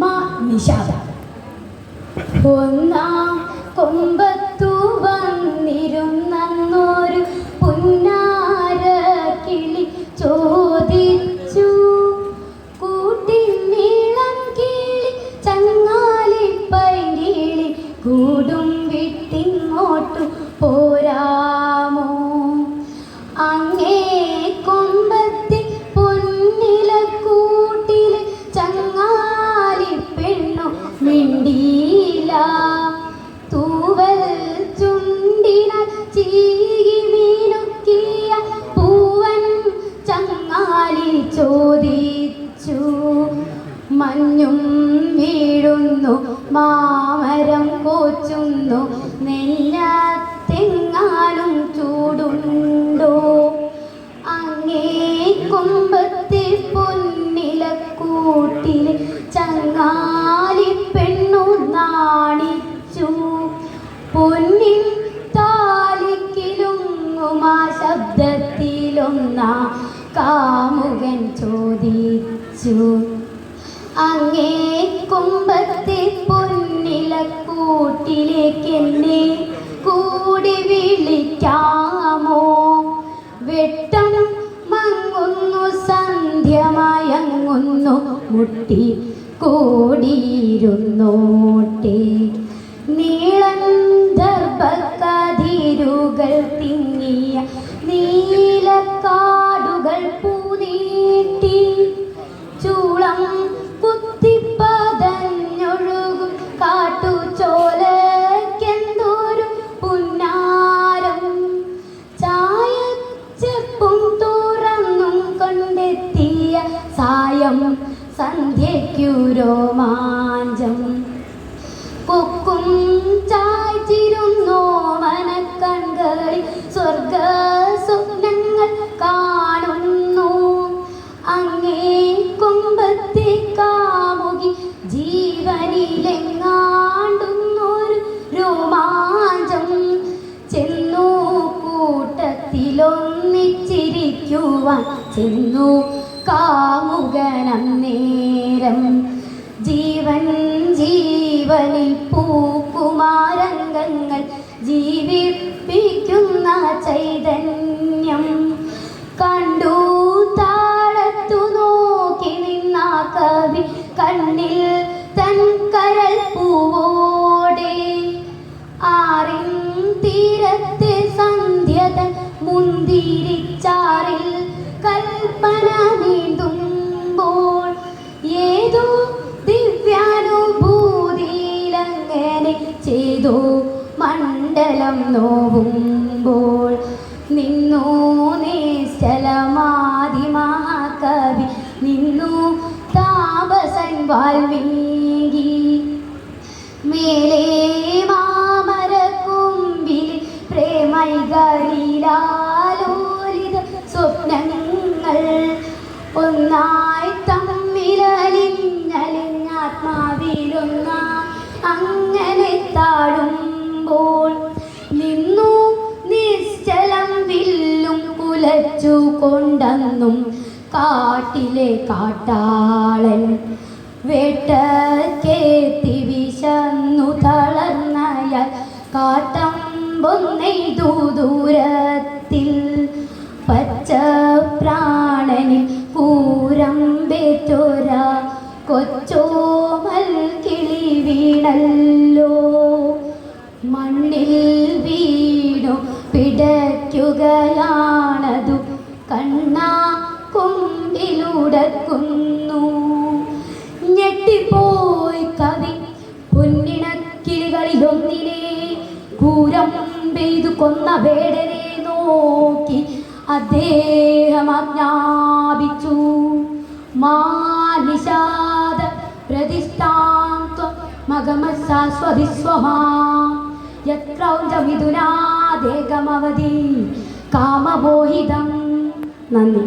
മാ നിഷാദ ഒന്നാം കൊമ്പത്തു ചോദിച്ചു മഞ്ഞും വീഴുന്നു മാമരം കോച്ചുന്നു നെല്ലാത്തെങ്ങാനും ചൂടുണ്ടോ? അങ്ങേ കുമ്പത്തിൽ പൊന്നിലക്കൂട്ടിൽ ചങ്ങാലി പെണ്ണു നാണിച്ചു. പൊന്നിൽ താലിക്കിലുങ്ങുമാ ശബ്ദത്തിലൊന്നാ കാമുകൻ ചോദിച്ചു. അങ്ങേ കൊമ്പത്തെ പൊന്നിലക്കൂട്ടിലേക്ക് എന്നെ കൂടി വിളിക്കാമോ? വെട്ടം മങ്ങുന്നു സന്ധ്യമയങ്ങുന്നു മുട്ടി കൂടിയിരുന്നോട്ടെ. നീളൻ സന്ധ്യയ്ക്കു രോമാഞ്ചം കൊക്കും ചായ്ച്ചിരുന്നോ മനക്കൺകളിൽ സ്വർഗ സ്വപ്നങ്ങൾ കാണുന്നു. അങ്ങേ കൊമ്പത്തെ കാമുകി ജീവനിലെങ്ങാണ്ടുന്നൊരു രോമാഞ്ചം. ചെന്നു കൂട്ടത്തിലൊന്നിച്ചിരിക്കുവാൻ ചെന്നു കാമുകനം നേരം ജീവൻ ജീവനിൽ പൂക്കുമാരംഗങ്ങൾ ജീവിപ്പിക്കുന്ന ചൈതന്യം. കണ്ടു താഴത്തു നോക്കി നിന്ന കവി കണ്ണിൽ തൻ കരൽ പൂവോടെ. ആറിൻ തീരത്തെ സന്ധ്യതൻ മുന്തിരിച്ചാറിൽ കൽപ്പന നീന്തുമ്പോൾ മണ്ഡലം നോവുമ്പോൾ നിന്നു നിശ്ചലമാതി മഹാകവി നിന്നു താപസൻ വാൽമീകി. മേലേ മാമരക്കുമ്പിൽ പ്രേമൈകളിലാലോലിത സ്വപ്നങ്ങൾ ഒന്നായി തമ്മിലലിഞ്ഞലിഞ്ഞാത്മാവിലൊന്ന അങ്ങനെ താഴുമ്പോൾ കൊണ്ടെന്നും കാട്ടിലെ കാട്ടാളൻ വേട്ടക്കേത്തി വിശന്നു തളർന്നയ കാട്ടം പൊന്നെയ്തു ദൂരത്തിൽ പച്ച പ്രാണനിൽ പൂരം പേറ്റോര കൊച്ചോമൽ കിളി വീണല്ലോ. മണ്ണിൽ വീണു പിടയ്ക്കുകയാണതു കണ്ണാ കൊമ്പിലുടക്കുന്നു ഞെട്ടിപ്പോയി കവി പൊന്നിണക്കിളികളിലൊന്നിനെ കൂരം പെയ്തു കൊന്ന വേടനെ നോക്കി അദ്ദേഹം ആജ്ഞാപിച്ചു മാനിഷാദ പ്രതിഷ്ഠാന്ത്വ മഗമശാശ്വതി സ്വമാം യത്രൗജ കാമബോഹിതം നന്ദി